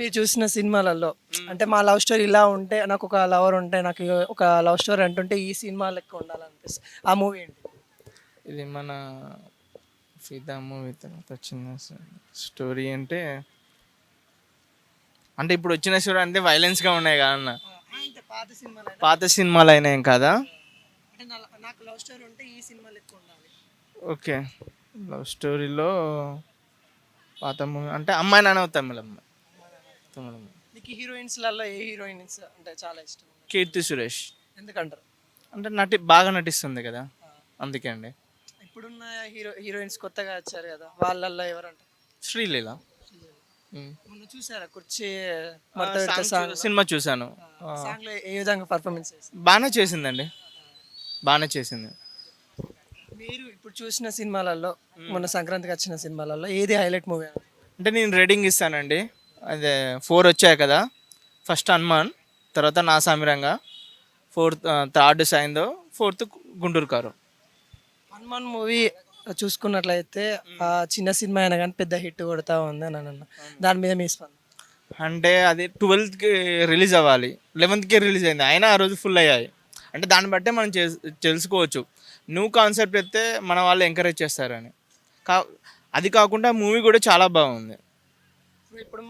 మీరు చూసిన సినిమాలలో అంటే మా లవ్ స్టోరీ ఇలా ఉంటే నాకు ఒక లవర్ ఉంటే నాకు ఒక లవ్ స్టోరీ అంటుంటే ఈ సినిమా లెక్క ఉండాలనిపిస్తుంది. ఆ మూవీ ఏంటి? ఇది మన ఫిదా మూవీ తర్వాత వచ్చిన స్టోరీ అంటే అంటే ఇప్పుడు వచ్చిన స్టోరీ అంటే వైలెన్స్గా ఉన్నాయి కదా అన్న. పాత సినిమాలు అయినాయి కదా? నాకు లవ్ స్టోరీ ఉంటే ఈ సినిమా లెక్క ఉండాలి. ఓకే. లవ్ స్టోరీలో పాత మూవీ అంటే అమ్మాయి నాన్న తమిళమ్మ తమిళమ్మ. నీకు హీరోయిన్స్లలో ఏ హీరోయిన్స్ అంటే చాలా ఇష్టం? కీర్తి సురేష్. ఎందుకంటారు? అంటే నటి బాగా నటిస్తుంది కదా? అందుకే అండి. ఇప్పుడున్న హీరో హీరోయిన్స్ కొత్తగా వచ్చారు కదా వాళ్ళల్లో ఎవరంటారు? శ్రీలీల. మొన్న చూసారా? కుర్చీ సినిమా చూశాను. సాంగ్లో ఏ విధంగా పర్ఫార్మెన్స్ బాగానే చేసిందండి. బాగానే చేసింది. మీరు ఇప్పుడు చూసిన సినిమాలలో మొన్న సంక్రాంతికి వచ్చిన సినిమాలలో ఏది హైలైట్ మూవీ? అంటే నేను రేటింగ్ ఇస్తానండి. అదే ఫోర్ వచ్చాయి కదా. ఫస్ట్ హనుమాన్ తర్వాత Naa Saamiranga fourth third Saindhav fourth Guntur Karam. Hanuman movie చూసుకున్నట్లయితే ఆ చిన్న సినిమా అయినా కానీ పెద్ద హిట్ కొడతా ఉంది అని అన్న. దాని మీద మీ స్పందన? అంటే అది ట్వెల్త్కి రిలీజ్ అవ్వాలి. లెవెన్త్కి రిలీజ్ అయింది. అయినా ఆ రోజు ఫుల్ అయ్యాయి. అంటే దాన్ని బట్టే మనం తెలుసుకోవచ్చు. నువ్వు కాన్సెప్ట్ అయితే మన వాళ్ళు ఎంకరేజ్ చేస్తారని. కా అది కాకుండా మూవీ కూడా చాలా బాగుంది. ఇప్పుడు